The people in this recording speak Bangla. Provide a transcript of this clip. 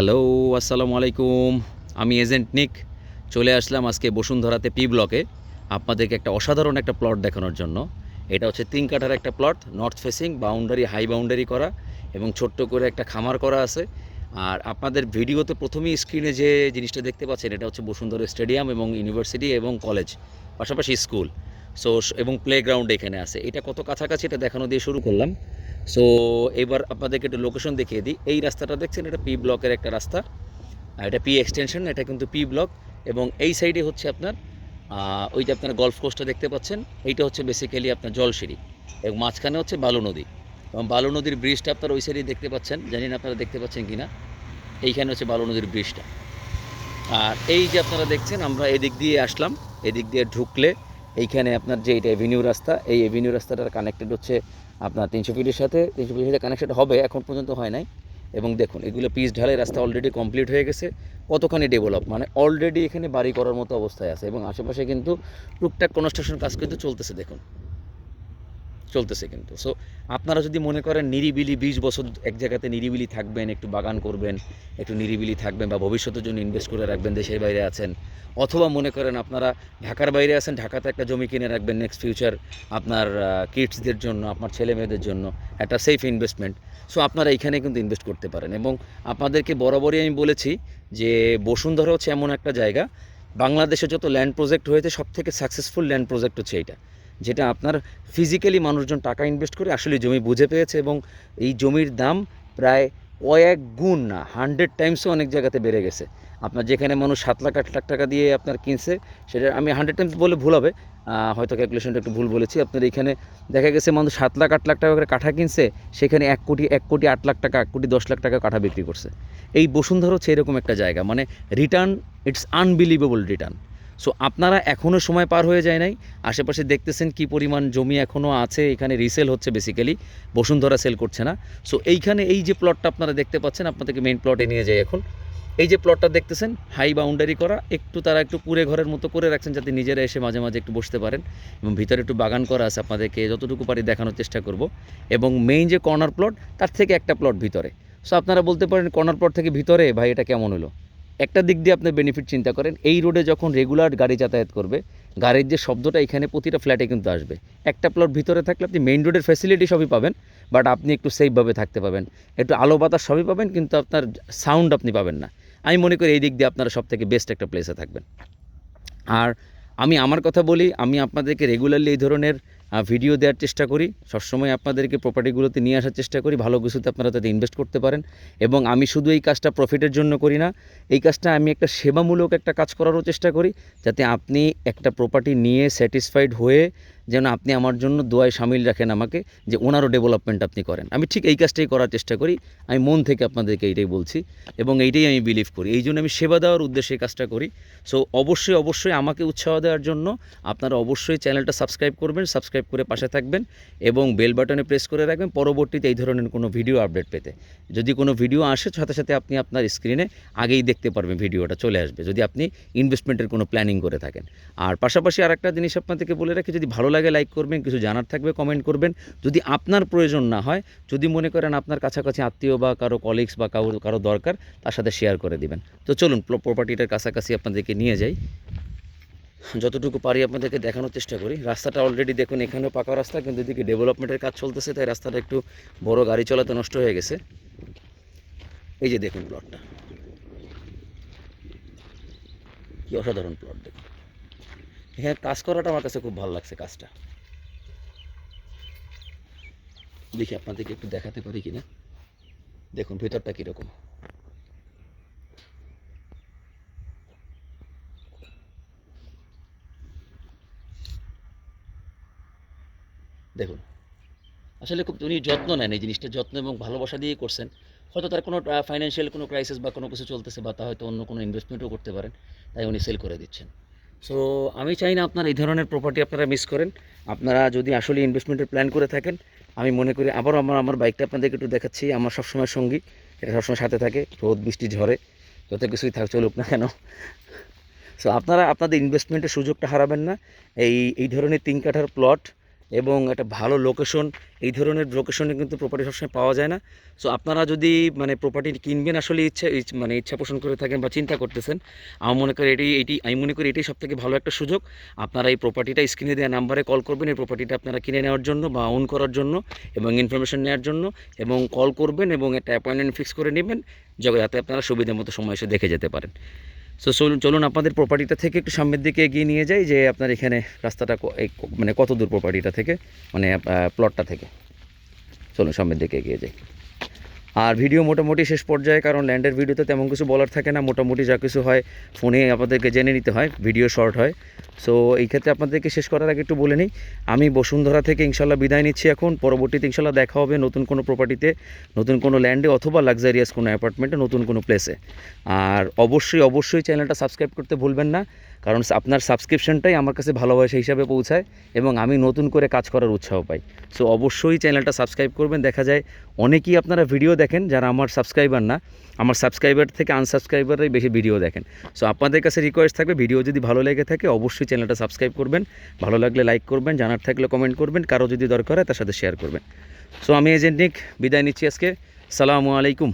হ্যালো, আসসালামু আলাইকুম। আমি এজেন্ট নিক। চলে আসলাম আজকে বসুন্ধরাতে পি ব্লকে। আপনাদেরকে একটা অসাধারণ একটা প্লট দেখানোর জন্য। এটা হচ্ছে তিন কাঠার একটা plot, north facing, boundary, high boundary করা এবং ছোট্ট করে একটা খামার করা আছে। আর আপনাদের ভিডিওতে প্রথমেই স্ক্রিনে যে জিনিসটা দেখতে পাচ্ছেন, এটা হচ্ছে বসুন্ধরা স্টেডিয়াম এবং ইউনিভার্সিটি এবং কলেজ, পাশাপাশি স্কুল। সো এবং প্লেগ্রাউন্ড এখানে আছে। এটা কত কাছাকাছি এটা দেখানো দিয়ে শুরু করলাম। সো এবার আপনাদেরকে একটু লোকেশন দেখিয়ে দিই। এই রাস্তাটা দেখছেন, এটা পি ব্লকের একটা রাস্তা। আর এটা পি এক্সটেনশন এটা কিন্তু পি ব্লক এবং এই সাইডে হচ্ছে আপনার ওই যে আপনার গলফ কোর্সটা দেখতে পাচ্ছেন, এইটা হচ্ছে বেসিক্যালি আপনার জলসিঁড়ি। এবং মাঝখানে হচ্ছে বালু নদী। এবং বালু নদীর ব্রিজটা আপনার ওই সাইডে দেখতে পাচ্ছেন, জানি না আপনারা দেখতে পাচ্ছেন কি না এইখানে হচ্ছে বালু নদীর ব্রিজটা আর এই যে আপনারা দেখছেন, আমরা এদিক দিয়ে আসলাম। এদিক দিয়ে ঢুকলে এইখানে আপনার যে এটা এভিনিউ রাস্তা, এই এভিনিউ রাস্তাটার কানেক্টেড হচ্ছে আপনার তিনশো ফিটের সাথে, তিনশো ফিটের সাথে কানেকশন হবে, এখন পর্যন্ত হয় নাই। এবং দেখুন, এগুলো পিচ ঢালাই রাস্তা অলরেডি কমপ্লিট হয়ে গেছে, কতখানি ডেভেলপ মানে অলরেডি এখানে বাড়ি করার মতো অবস্থায় আছে। এবং আশেপাশে কিন্তু টুকটাক কনস্ট্রাকশন কাজ কিন্তু চলতেছে, দেখুন। চলতেছে কিন্তু। সো আপনারা যদি মনে করেন নিরিবিলি বিশ বছর এক জায়গাতে নিরিবিলি থাকবেন, একটু বাগান করবেন, একটু নিরিবিলি থাকবেন বা ভবিষ্যতের জন্য ইনভেস্ট করে রাখবেন, দেশের বাইরে আছেন, অথবা মনে করেন আপনারা ঢাকার বাইরে আছেন, ঢাকাতে একটা জমি কিনে রাখবেন নেক্সট ফিউচার আপনার কিডসদের জন্য, আপনার ছেলে মেয়েদের জন্য, একটা সেফ ইনভেস্টমেন্ট সো আপনারা এখানে কিন্তু ইনভেস্ট করতে পারেন। এবং আপনাদেরকে বরাবরই আমি বলেছি যে বসুন্ধরা হচ্ছে এমন একটা জায়গা। বাংলাদেশে যত ল্যান্ড প্রজেক্ট হয়েছে সব থেকে সাকসেসফুল ল্যান্ড প্রজেক্ট হচ্ছে এইটা। যেটা আপনার ফিজিক্যালি মানুষজন টাকা ইনভেস্ট করে আসলে জমি বুঝে পেয়েছে এবং এই জমির দাম প্রায় কয়েক গুণ না হান্ড্রেড টাইমসও অনেক জায়গাতে বেড়ে গেছে। আপনার যেখানে মানুষ সাত লাখ, আট লাখ টাকা দিয়ে আপনার কিনছে, সেটা আমি হান্ড্রেড টাইমস বলে ভুল হবে। হয়তো ক্যালকুলেশনটা একটু ভুল বলেছি। আপনার এখানে দেখা গেছে মানুষ সাত লাখ, আট লাখ টাকা করে কাঠা কিনছে, সেখানে এক কোটি এক কোটি, আট লাখ টাকা, এক কোটি, দশ লাখ টাকা কাঠা বিক্রি করছে। এই বসুন্ধরা হচ্ছে এরকম একটা জায়গা। মানে return it's unbelievable return so আপনারা এখনও সময় পার হয়ে যায় নাই। আশেপাশে দেখতেছেন কি পরিমাণ জমি এখনও আছে, এখানে রিসেল হচ্ছে বেসিক্যালি বসুন্ধরা সেল করছে না। সো এইখানে এই যে প্লটটা আপনারা দেখতে পাচ্ছেন, আপনাদেরকে মেইন প্লটে নিয়ে যাই এখন। এই যে প্লটটা দেখতেছেন হাই বাউন্ডারি করা, একটু তারা একটু কুড়ে ঘরের মতো করে রাখছেন যাতে নিজেরা এসে মাঝে মাঝে একটু বসতে পারেন। এবং ভিতরে একটু বাগান করা আছে আপনাদেরকে, যতটুকু পারি দেখানোর চেষ্টা করব। এবং মেইন যে কর্নার প্লট তার থেকে একটা প্লট ভিতরে। সো আপনারা বলতে পারেন কর্নার প্লট থেকে ভিতরে, ভাই, এটা কেমন হলো? একটা দিক দিয়ে আপনার বেনিফিট চিন্তা করেন, এই রোডে যখন রেগুলার গাড়ি যাতায়াত করবে, গাড়ির যে শব্দটা এখানে প্রতিটা ফ্ল্যাটে কিন্তু আসবে। একটা প্লট ভিতরে থাকলে আপনি মেইন রোডের ফ্যাসিলিটি সবই পাবেন বাট আপনি একটু সেফভাবে থাকতে পাবেন। একটু আলো বাতাস সবই পাবেন, কিন্তু আপনার সাউন্ড আপনি পাবেন না। আমি মনে করি এই দিক দিয়ে আপনারা সব থেকে বেস্ট একটা প্লেসে থাকবেন। আর আমি আমার কথা বলি, আমি আপনাদেরকে রেগুলারলি এই ধরনের ভিডিও দেওয়ার চেষ্টা করি। সবসময় আপনাদেরকে প্রপার্টিগুলোতে নিয়ে আসার চেষ্টা করি। ভালো কিছুতে আপনারা তাতে ইনভেস্ট করতে পারেন। এবং আমি শুধু এই কাজটা প্রফিটের জন্য করি না, এই কাজটা আমি একটা সেবামূলক একটা কাজ করারও চেষ্টা করি, যাতে আপনি একটা প্রপার্টি নিয়ে স্যাটিসফাইড হয়ে যেন আপনি আমার জন্য দোয়ায় সামিল রাখেন আমাকে যে ওনারও ডেভেলপমেন্ট আপনি করেন। আমি ঠিক এই কাজটাই করার চেষ্টা করি। আমি মন থেকে আপনাদেরকে এইটাই বলছি এবং এইটাই আমি বিলিভ করি। এই জন্য আমি সেবা দেওয়ার উদ্দেশ্যে এই কাজটা করি। সো অবশ্যই অবশ্যই আমাকে উৎসাহ দেওয়ার জন্য আপনারা অবশ্যই চ্যানেলটা সাবস্ক্রাইব করবেন সাবস্ক্রাইব করে পাশে থাকবেন এবং বেল বাটনে প্রেস করে রাখবেন পরবর্তীতে এই ধরনের কোনো ভিডিও আপডেট পেতে। যদি কোনো ভিডিও আসে, সাথে সাথে আপনি আপনার স্ক্রিনে আগেই দেখতে পারবেন ভিডিওটা চলে আসবে। যদি আপনি ইনভেস্টমেন্টের কোনো প্ল্যানিং করে থাকেন। আর পাশাপাশি আর একটা জিনিস আপনাদেরকে বলে রাখি, যদি ভালো লাগে লাইক করবেন, কিছু জানার থাকবে কমেন্ট করবেন। যদি আপনার প্রয়োজন না হয়, যদি মনে করেন আপনার কাছাকাছি আত্মীয় বা কারও কলিগস বা কারও কারও দরকার, তার সাথে শেয়ার করে দিবেন। তো চলুন প্রপার্টিটার কাছাকাছি আপনাদেরকে নিয়ে যাই। যতটুকু পারি আপনাদেরকে দেখানোর চেষ্টা করি। রাস্তাটা অলরেডি দেখুন, এখানেও পাকা রাস্তা, কিন্তু এদিকে ডেভেলপমেন্টের কাজ চলতেছে, তাই রাস্তাটা একটু বড় গাড়ি চলাতে নষ্ট হয়ে গেছে। এই যে দেখুন প্লটটা কি অসাধারণ প্লট দেখুন। এখানে কাজ করাটা আমার কাছে খুব ভালো লাগছে কাজটা। দেখি আপনাদেরকে একটু দেখাতে পারি কিনা। দেখুন, ভেতরটা কীরকম। দেখুন, আসলে খুব উনি যত্ন নেন এই জিনিসটা, যত্ন এবং ভালোবাসা দিয়ে করছেন। হয়তো তার কোনো ফাইন্যান্সিয়াল কোনো ক্রাইসিস বা কোনো কিছু চলতেছে বা তা হয়তো অন্য কোনো ইনভেস্টমেন্টও করতে পারেন, তাই উনি সেল করে দিচ্ছেন। সো আমি চাই না আপনারা এই ধরনের প্রপার্টি আপনারা মিস করেন। আপনারা যদি আসলে ইনভেস্টমেন্টের প্ল্যান করে থাকেন, আমি মনে করি আবারও আমার আমার বাইকটা আপনাদেরকে একটু দেখাচ্ছি। আমার সবসময় সঙ্গী, এটা সবসময় সাথে থাকে, রোদ, বৃষ্টি ঝরে যত কিছুই থাক চলুক না কেন। সো আপনারা, আপনাদের ইনভেস্টমেন্টের সুযোগটা হারাবেন না। এই এই ধরনের তিন কাঠার প্লট এবং একটা ভালো লোকেশন এই ধরনের লোকেশনে কিন্তু প্রপার্টি সবসময় পাওয়া যায় না। সো আপনারা যদি মানে প্রপার্টি কিনবেন আসলে ইচ্ছা মানে ইচ্ছা পোষণ করে থাকেন বা চিন্তা করতেছেন আমি মনে করি এটি এটি, আমি মনে করি এটাই সবথেকে ভালো একটা সুযোগ। আপনারা এই প্রপার্টিটা স্ক্রিনে দেওয়া নাম্বারে কল করবেন, এই প্রপার্টিটা আপনারা কিনে নেওয়ার জন্য বা ওন করার জন্য এবং ইনফরমেশন নেওয়ার জন্য এবং কল করবেন এবং একটা অ্যাপয়েন্টমেন্ট ফিক্স করে নেবেন, যাতে আপনারা সুবিধা মতো সময় এসে দেখে যেতে পারেন। সো চলুন চলুন আপনাদের প্রপার্টিটা থেকে একটু সামনের দিকে এগিয়ে নিয়ে যাই যে আপনার এখানে রাস্তাটা মানে কত দূর প্রপার্টিটা থেকে? মানে প্লটটা থেকে। চলুন, সামনের দিকে এগিয়ে যাই। আর ভিডিও মোটামুটি শেষ পর্যায়ে, কারণ ল্যান্ডের ভিডিওতে তেমন কিছু বলার থাকে না। মোটামুটি যা কিছু হয়, ফোনে আপনাদেরকে জেনে নিতে হয়, ভিডিও শর্ট হয়। সো এই ক্ষেত্রে আপনাদেরকে শেষ করার আগে একটু বলে নিই, আমি বসুন্ধরা থেকে ইনশাল্লাহ বিদায় নিচ্ছি এখন। পরবর্তীতে ইনশাল্লাহ দেখা হবে নতুন কোনো প্রপার্টিতে নতুন কোনো ল্যান্ডে অথবা লাক্সারিয়াস কোনো অ্যাপার্টমেন্টে নতুন কোনো প্লেসে আর অবশ্যই অবশ্যই চ্যানেলটা সাবস্ক্রাইব করতে ভুলবেন না, কারণ আপনার সাবস্ক্রিপশনটাই আমার কাছে ভালোবাসা হিসাবে পৌঁছায় এবং আমি নতুন করে কাজ করার উৎসাহ পাই। সো অবশ্যই চ্যানেলটা সাবস্ক্রাইব করবেন, দেখা যায় অনেকেই আপনারা ভিডিও দেখেন যারা আমার সাবস্ক্রাইবার না, আমার সাবস্ক্রাইবার থেকে আনসাবস্ক্রাইবাররাই বেশি ভিডিও দেখেন। সো আপনাদের কাছে রিকোয়েস্ট থাকবে ভিডিও যদি ভালো লেগে থাকে, অবশ্যই চ্যানেলটা সাবস্ক্রাইব করবেন। ভালো লাগলে লাইক করবেন, জানার থাকলে কমেন্ট করবেন, কারও যদি দরকার হয় তার সাথে শেয়ার করবেন। সো আমি এজেন্ট নিক, বিদায় নিচ্ছি আজকে। সালামু আলাইকুম।